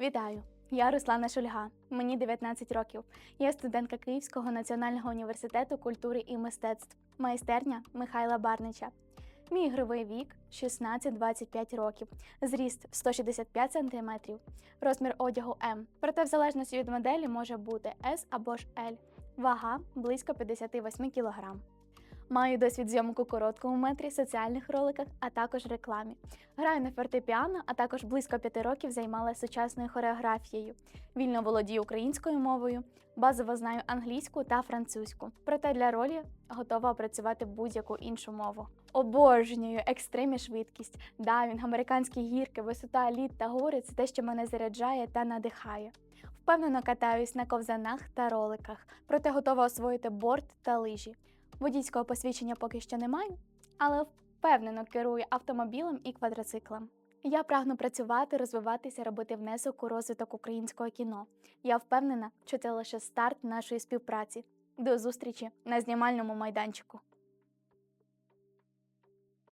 Вітаю! Я Руслана Шульга. Мені 19 років. Я студентка Київського національного університету культури і мистецтв, майстерня Михайла Барнича. Мій ігровий вік 16-25 років, зріст 165 см, розмір одягу М. Проте, в залежності від моделі, може бути S або ж L. Вага близько 58 кг. Маю досвід зйомок у короткому метрі, соціальних роликах, а також рекламі. Граю на фортепіано, а також близько п'яти років займалася сучасною хореографією. Вільно володію українською мовою, базово знаю англійську та французьку. Проте для ролі готова опрацювати будь-яку іншу мову. Обожнюю екстрим і швидкість, дайвінг, американські гірки, висота, лід та гори це те, що мене заряджає та надихає. Впевнено катаюсь на ковзанах та роликах, проте готова освоїти борт та лижі. Водійського посвідчення поки що не маю, але впевнено керую автомобілем і квадроциклом. Я прагну працювати, розвиватися, робити внесок у розвиток українського кіно. Я впевнена, що це лише старт нашої співпраці. До зустрічі на знімальному майданчику.